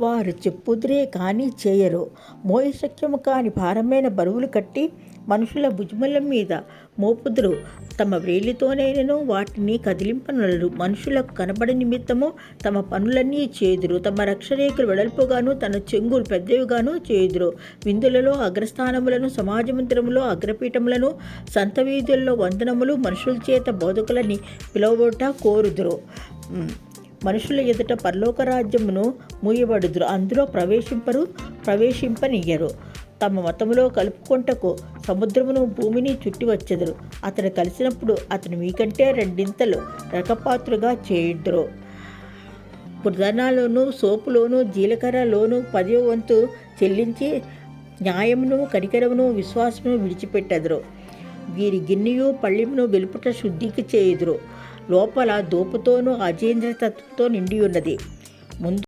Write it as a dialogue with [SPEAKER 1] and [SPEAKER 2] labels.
[SPEAKER 1] వారు చెప్పుదురే కానీ చేయరు. మోయశక్యము కాని భారమైన బరువులు కట్టి మనుషుల భుజముల మీద మోపుదురు. తమ వేలితోనైనను వాటిని కదిలింపనలరు. మనుషులకు కనబడి నిమిత్తము తమ పనులన్నీ చేదురు. తమ రక్షరేఖలు వెడల్పుగాను తన చెంగులు పెద్దవిగాను చేదురు. విందులలో అగ్రస్థానములను సమాజమందిరములో అగ్రపీఠములను సంత వీధుల్లో వందనములు మనుషుల చేత బోధకులని పిలువబోట కోరుదురు. మనుషుల ఎదుట పరలోక రాజ్యమును మూయబడుదురు. అందులో ప్రవేశింపరు ప్రవేశింపనియ్యరు. తమ మతములో కలుపుకొంటకు సముద్రమును భూమిని చుట్టి వచ్చెదరు అతను కలిసినప్పుడు అతను మీకంటే రెండింతలు రకపాత్రుగా చేయుదురు. పుదనాలోను సోపులోను జీలకర్రలోను పదో వంతు చెల్లించి న్యాయమును కనికరమును విశ్వాసమును విడిచిపెట్టెదరు. వీరి గిన్నెయు పళ్ళెమును వెలుపుట శుద్ధికి చేయుదురు. లోపల దోపుతోనూ అజేంద్రతత్వంతో నిండి ఉన్నది ముందు